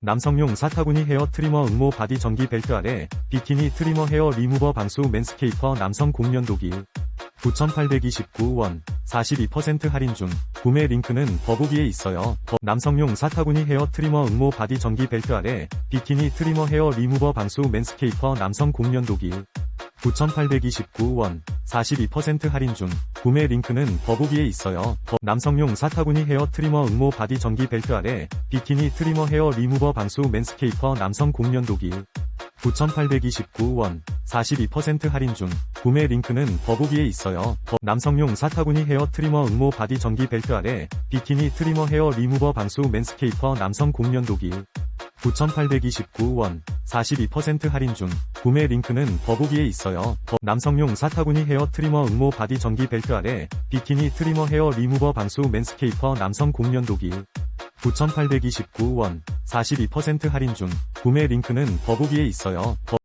남성용 사타구니 헤어 트리머 응모 바디 전기 벨트 아래 비키니 트리머 헤어 리무버 방수 맨스케이퍼 남성 공면도기 9,829원 42% 할인 중 구매 링크는 더보기에 있어요. 더 남성용 사타구니 헤어 트리머 응모 바디 전기 벨트 아래 비키니 트리머 헤어 리무버 방수 맨스케이퍼 남성 공면도기 9,829원 42% 할인 중 구매 링크는 더보기에 있어요. 더 남성용 사타구니 헤어 트리머 응모 바디 전기 벨트 아래 비키니 트리머 헤어 리무버 방수 맨스케이퍼 남성 공면도기 9,829원 42% 할인 중 구매 링크는 더보기에 있어요. 더 남성용 사타구니 헤어 트리머 응모 바디 전기 벨트 아래 비키니 트리머 헤어 리무버 방수 맨스케이퍼 남성 공면도기 9,829원 42% 할인 중 구매 링크는 더보기에 있어요. 더 남성용 사타구니 헤어 트리머 응모 바디 전기 벨트 아래 비키니 트리머 헤어 리무버 방수 맨스케이퍼 남성 공면도기 9,829원 42% 할인 중 구매 링크는 더보기에 있어요. 더